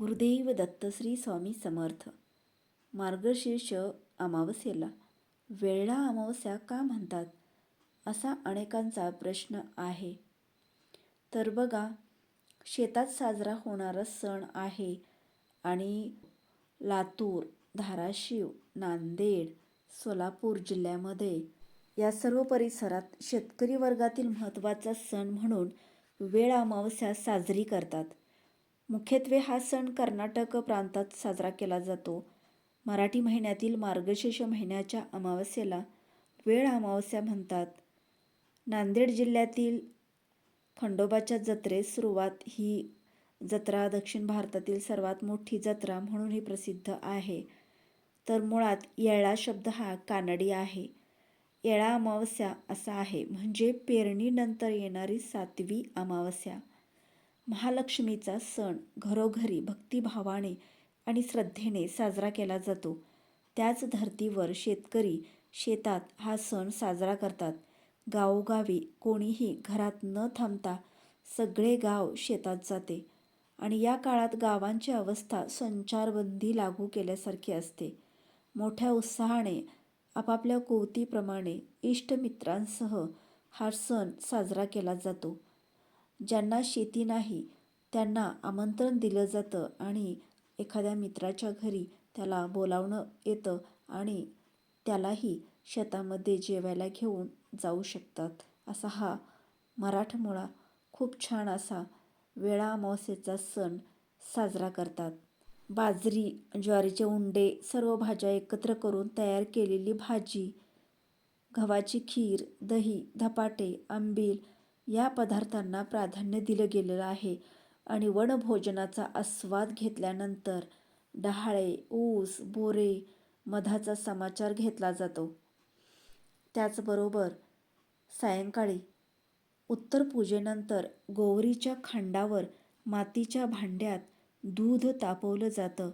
गुरुदेव दत्तश्री स्वामी समर्थ. मार्गशीर्ष अमावस्येला. वेळा अमावस्या का म्हणतात? असा अनेकांचा प्रश्न आहे. तर बघा शेतात साजरा होणारा सण आहे आणि लातूर धाराशिव नांदेड सोलापूर जिल्ह्यामध्ये या सर्व परिसरात शेतकरी वर्गातील महत्त्वाचा सण म्हणून वेळ अमावस्या साजरी करतात. मुख्यत्वे हा सण कर्नाटक प्रांतात साजरा केला जातो. मराठी महिन्यातील मार्गशीर्ष महिन्याच्या अमावस्येला वेळ अमावस्या म्हणतात. नांदेड जिल्ह्यातील खंडोबाच्या जत्रेस सुरुवात ही जत्रा दक्षिण भारतातील सर्वात मोठी जत्रा म्हणूनही प्रसिद्ध आहे. तर मुळात येळा शब्द हा कानडी आहे. येळा अमावस्या असा आहे. म्हणजे पेरणीनंतर येणारी सातवी अमावस्या. महालक्ष्मीचा सण घरोघरी भक्तिभावाने आणि श्रद्धेने साजरा केला जातो. त्याच धर्तीवर शेतकरी शेतात हा सण साजरा करतात. गावोगावी कोणीही घरात न थांबता सगळे गाव शेतात जाते आणि या काळात गावांची अवस्था संचारबंदी लागू केल्यासारखी असते. मोठ्या उत्साहाने आपापल्या कोवतीप्रमाणे इष्टमित्रांसह हा सण साजरा केला जातो. ज्यांना शेती नाही त्यांना आमंत्रण दिलं जातं आणि एखाद्या मित्राच्या घरी त्याला बोलावणं येतं आणि त्यालाही शेतामध्ये जेवायला घेऊन जाऊ शकतात. असा हा मराठमोळा खूप छान असा वेळा अमावस्येचा सण साजरा करतात. बाजरी ज्वारीचे उंडे सर्व भाज्या एकत्र करून तयार केलेली भाजी गव्हाची खीर दही धपाटे आंबील या पदार्थांना प्राधान्य दिलं गेलेलं आहे. आणि वनभोजनाचा आस्वाद घेतल्यानंतर डहाळे ऊस बोरे मधाचा समाचार घेतला जातो. त्याचबरोबर सायंकाळी उत्तर पूजेनंतर गोवरीच्या खांडावर मातीच्या भांड्यात दूध तापवलं जातं.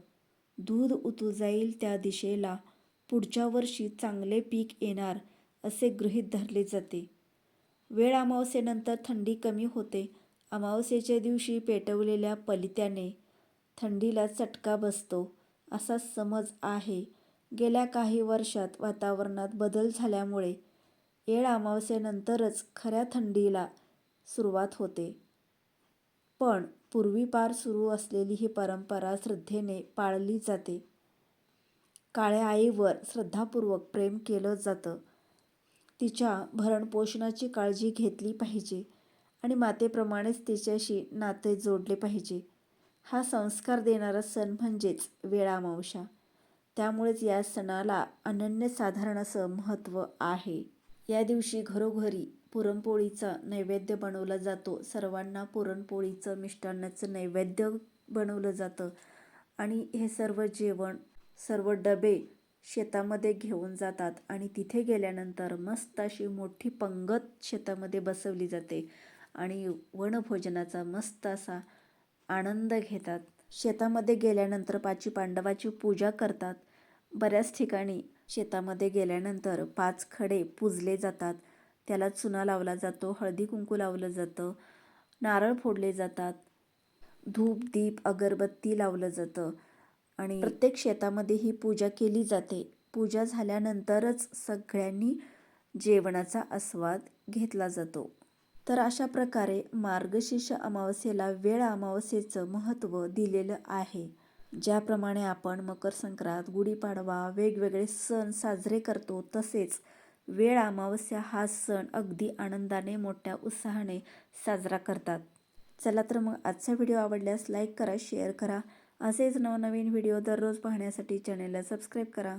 दूध उतू जाईल त्या दिशेला पुढच्या वर्षी चांगले पीक येणार असे गृहीत धरले जाते. वेळ अमावस्येनंतर थंडी कमी होते. अमावस्येच्या दिवशी पेटवलेल्या पलित्याने थंडीला चटका बसतो असा समज आहे. गेल्या काही वर्षात वातावरणात बदल झाल्यामुळे येळ अमावस्येनंतरच खऱ्या थंडीला सुरुवात होते. पण पूर्वीपार सुरू असलेली ही परंपरा श्रद्धेने पाळली जाते. काळ्या आईवर श्रद्धापूर्वक प्रेम केलं जातं. तिच्या भरणपोषणाची काळजी घेतली पाहिजे आणि मातेप्रमाणेच तिच्याशी नाते जोडले पाहिजे. हा संस्कार देणारा सण म्हणजेच वेळामावशा त्यामुळेच या सणाला अनन्यसाधारण असं महत्त्व आहे. या दिवशी घरोघरी पुरणपोळीचा नैवेद्य बनवला जातो. सर्वांना पुरणपोळीचं मिष्टान्नाचं नैवेद्य बनवलं जातं. आणि हे सर्व जेवण सर्व डबे शेतामध्ये घेऊन जातात आणि तिथे गेल्यानंतर मस्त अशी मोठी पंगत शेतामध्ये बसवली जाते आणि वनभोजनाचा मस्त असा आनंद घेतात. शेतामध्ये गेल्यानंतर पाची पांडवाची पूजा करतात. बऱ्याच ठिकाणी शेतामध्ये गेल्यानंतर पाच खडे पूजले जातात. त्याला चुना लावला जातो हळदी कुंकू लावलं जातं नारळ फोडले जातात धूप दीप अगरबत्ती लावलं जातं. आणि प्रत्येक शेतामध्ये ही पूजा केली जाते. पूजा झाल्यानंतरच सगळ्यांनी जेवणाचा आस्वाद घेतला जातो. तर अशा प्रकारे मार्गशीर्ष अमावस्येला वेळ अमावस्येचं महत्त्व दिलेलं आहे. ज्याप्रमाणे आपण मकर संक्रांत गुढीपाडवा वेगवेगळे सण साजरे करतो तसेच वेळ अमावस्या हा सण अगदी आनंदाने मोठ्या उत्साहाने साजरा करतात. चला तर मग आजचा व्हिडिओ आवडल्यास लाईक करा शेअर करा असेच नवनवीन व्हिडिओ दररोज पाहण्यासाठी चॅनेलला सबस्क्राईब करा.